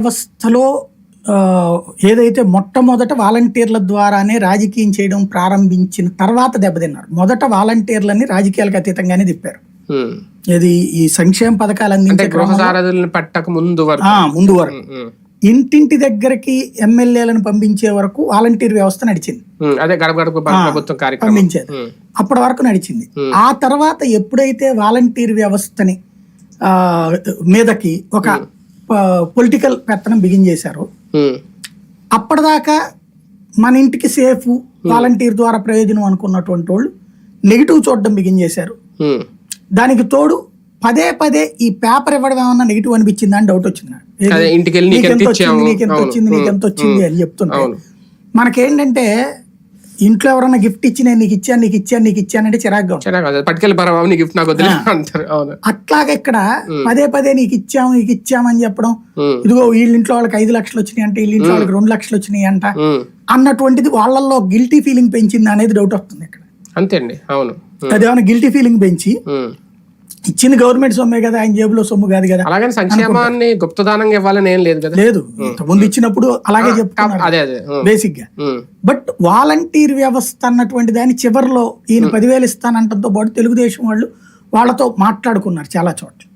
వ్యవస్థలో ఏదైతే మొట్టమొదట వాలంటీర్ల ద్వారానే రాజకీయం చేయడం ప్రారంభించిన తర్వాత దెబ్బతిన్నారు. మొదట వాలంటీర్లని రాజకీయాలకు అతీతంగానే తిప్పారు. ఇది ఈ సంక్షేమ పథకాలు అందించే పెట్టక ముందు వరకు. ముందు వరకు. ఇంటింటి దగ్గరికి ఎమ్మెల్యేలను పంపించే వరకు వాలంటీర్ వ్యవస్థ నడిచింది. అదే పంపించేది. అప్పటి వరకు నడిచింది. ఆ తర్వాత ఎప్పుడైతే వాలంటీర్ వ్యవస్థని ఆ, మీదకి ఒక పొలిటికల్ పెత్తనం బిగిన్ చేశారో. అప్పటిదాకా మన ఇంటికి సేఫ్ వాలంటీర్ ద్వారా ప్రయోజనం అనుకున్నటువంటి వాళ్ళు నెగిటివ్ చూడడం బిగిన్ చేశారు. దానికి తోడు పదే పదే ఈ పేపర్ ఇవ్వడం ఏమన్నా నెగిటివ్ అనిపించిందా అని డౌట్ వచ్చింది నీకెంత వచ్చింది నీకెంత. వచ్చింది నీకెంత వచ్చింది అని చెప్తుంటే మనకేంటంటే ఇంట్లో ఎవరన్నా గిఫ్ట్ ఇచ్చి నేను నీకు ఇచ్చాను నీకు ఇచ్చాను నీకు ఇచ్చానంటే చిరాగ్గా పట్టుకెళ్ళి గిఫ్ట్ నాకు అంటారు. అట్లాగే ఇక్కడ పదే పదే నీకు ఇచ్చాము నీకు ఇచ్చామని చెప్పడం. ఇదిగో వీళ్ళ ఇంట్లో వాళ్ళకి ఐదు లక్షలు వచ్చినాయి అంటే వీళ్ళ ఇంట్లో వాళ్ళకి రెండు లక్షలు వచ్చినాయి అంట. అన్నటువంటిది వాళ్ళల్లో గిల్టీ ఫీలింగ్ పెంచింది అనేది డౌట్ వస్తుంది ఇక్కడ. అంతే అండి. అవును. ఉమ్, అదేమైనా గిల్టీ ఫీలింగ్ పెంచి. ఇచ్చింది గవర్నమెంట్ సొమ్మే కదా ఆయన జేబులో సొమ్ము కాదు కదా అలాగని సంక్షేమాన్ని గుప్తదానంగా ఇవ్వాలని ఏం లేదు కదా. లేదు. ముందు ఇచ్చినప్పుడు అలాగే చెప్తున్నారు బేసిక్గా బట్ వాలంటీర్ వ్యవస్థ అన్నటువంటి దాని చివరిలో ఈయన పదివేలు ఇస్తానంటంతో పాటు తెలుగుదేశం వాళ్ళు వాళ్ళతో మాట్లాడుకున్నారు చాలా చోట్ల.